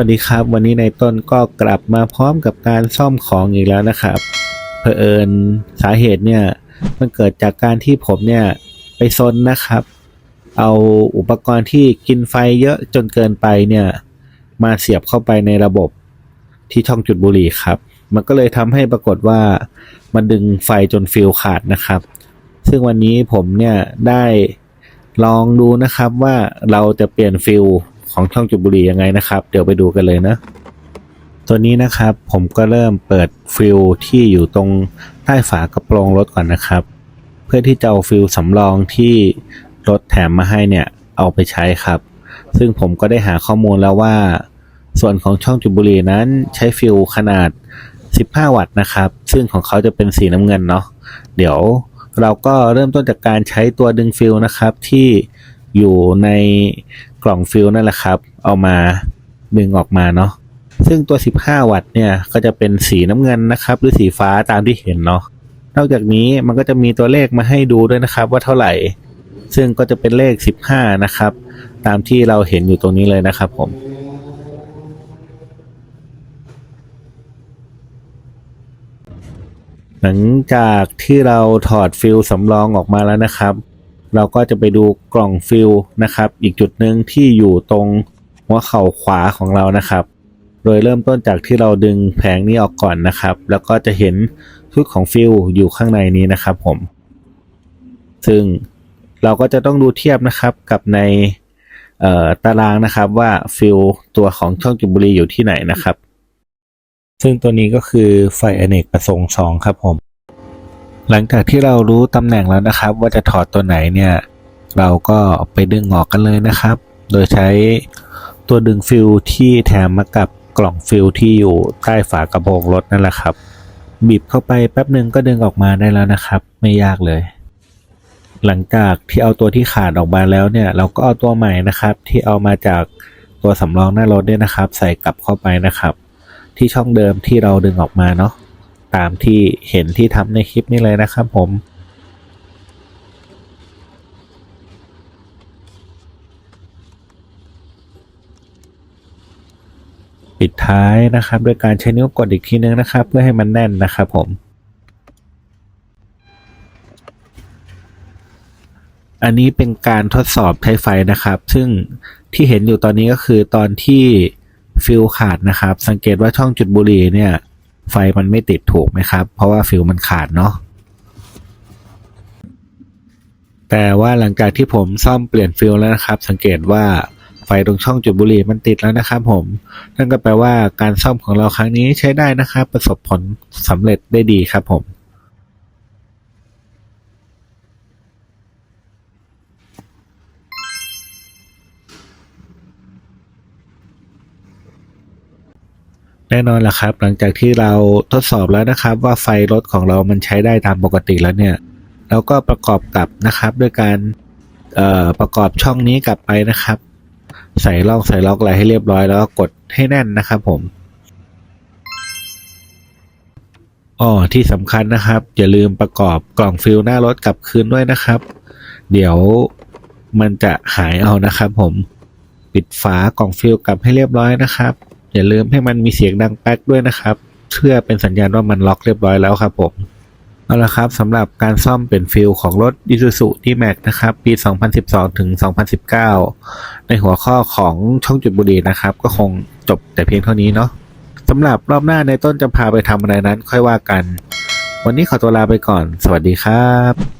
วัสดีครับ วันนี้ในต้นก็กลับมาพร้อมกับการซ่อมของอีกแล้วนะครับเผอิญสาเหตุเนี่ยมันเกิดจากการที่ผมเนี่ยไปซนนะครับ เอาอุปกรณ์ที่กินไฟเยอะจนเกินไปเนี่ยมาเสียบเข้าไปในระบบที่ช่องจุดบุหรี่ครับ มันก็เลยทำให้ปรากฏว่ามันดึงไฟจนฟิลขาดนะครับ ซึ่งวันนี้ผมเนี่ยได้ลองดูนะครับว่าเราจะเปลี่ยนฟิล ของช่องจุบุรียังไงนะครับ เดี๋ยวไปดูกันเลยนะ ตัวนี้นะครับผมก็เริ่มเปิดฟิลที่อยู่ตรงใต้ฝากระโปรงรถก่อนนะครับ เพื่อที่จะเอาฟิลสำรองที่รถแถมมาให้เนี่ยเอาไปใช้ครับ ซึ่งผมก็ได้หาข้อมูลแล้วว่า ส่วนของช่องจุบุรีนั้นใช้ฟิลขนาด 15 วัตต์นะครับ ซึ่งของเขาจะเป็นสีน้ำเงินเนาะเดี๋ยวเราก็เริ่มต้นจากการใช้ตัวดึงฟิลนะครับที่อยู่ใน กล่องฟิลนั่นแหละครับ เอามาดึงออกมาเนาะซึ่งตัว 15 วัตต์เนี่ยก็จะเป็นสีน้ำเงินนะครับ หรือสีฟ้าตามที่เห็นเนาะนอกจากนี้มันก็จะมีตัวเลขมาให้ดูด้วยนะครับ ว่าเท่าไหร่ ซึ่งก็จะเป็นเลข 15 นะครับ ตามที่เราเห็นอยู่ตรงนี้เลยนะครับผมหลังจากที่เราถอดฟิลสำรองออกมาแล้วนะครับ เราก็จะไปดูกล่องฟิลนะครับ อีกจุดหนึ่งที่อยู่ตรงหัวเข่าขวาของเรานะครับ โดยเริ่มต้นจากที่เราดึงแผงนี้ออกก่อนนะครับ แล้วก็จะเห็นชุดของฟิลอยู่ข้างในนี้นะครับผม ซึ่งเราก็จะต้องดูเทียบนะครับกับในตารางนะครับว่าฟิลตัวของช่องจุบุรีอยู่ที่ไหนนะครับ ซึ่งตัวนี้ก็คือไฟอเนกประสงค์2ครับผม หลังจากที่เรารู้ตำแหน่งแล้วนะครับ ว่าจะถอดตัวไหนเนี่ย เราก็ไปดึงออกกันเลยนะครับ โดยใช้ตัวดึงฟิลที่แถมมากับกล่องฟิลที่อยู่ใต้ฝากระโปรงรถนั่นแหละครับ บีบเข้าไปแป๊บหนึ่งก็ดึงออกมาได้แล้วนะครับ ไม่ยากเลย หลังจากที่เอาตัวที่ขาดออกมาแล้วเนี่ย เราก็เอาตัวใหม่นะครับ ที่เอามาจากตัวสำรองหน้ารถเนี่ยนะครับ ใส่กลับเข้าไปนะครับ ที่ช่องเดิมที่เราดึงออกมาเนาะ ตามที่เห็นที่ทำในคลิปนี้เลยนะครับผมปิดท้ายนะครับด้วยการใช้นิ้วกดอีกทีนึงนะครับ เพื่อให้มันแน่นนะครับผม อันนี้เป็นการทดสอบใช้ไฟนะครับ ซึ่งที่เห็นอยู่ตอนนี้ก็คือตอนที่ฟิลขาดนะครับ สังเกตว่าช่องจุดบุหรี่เนี่ย ไฟมันไม่ติดถูกไหมครับ เพราะว่าฟิลมันขาดเนาะแต่ว่าหลังจากที่ผมซ่อมเปลี่ยนฟิลแล้วนะครับ สังเกตว่าไฟตรงช่องจุดบุหรี่มันติดแล้วนะครับผม นั่นก็แปลว่าการซ่อมของเราครั้งนี้ใช้ได้นะครับ ประสบผลสำเร็จได้ดีครับผม แน่นอนล่ะครับ หลังจากที่เราทดสอบแล้วนะครับ ว่าไฟรถของเรามันใช้ได้ตามปกติแล้วเนี่ย เราก็ประกอบกับนะครับด้วยการประกอบช่องนี้กลับไปนะครับ ใส่ล็อกใส่ล็อกอะไรให้เรียบร้อยแล้วก็กดให้แน่นนะครับผมอ๋อที่สำคัญนะครับ อย่าลืมประกอบกล่องฟิลหน้ารถกลับคืนด้วยนะครับ เดี๋ยวมันจะหายเอานะครับผม ปิดฝากล่องฟิลกลับให้เรียบร้อยนะครับ อย่าลืมให้มันมีเสียงดังแป๊กด้วยนะครับ เพื่อเป็นสัญญาณว่ามันล็อกเรียบร้อยแล้วครับผมเอาละครับสำหรับการซ่อมเปลี่ยนฟิลของรถ Isuzu D-Max นะครับ ปี 2012 ถึง 2019 ในหัวข้อของช่องจุดบุรีนะครับ ก็คงจบแต่เพียงเท่านี้เนาะสำหรับรอบหน้าในต้นจะพาไปทำอะไรนั้นค่อยว่ากัน วันนี้ขอตัวลาไปก่อน สวัสดีครับ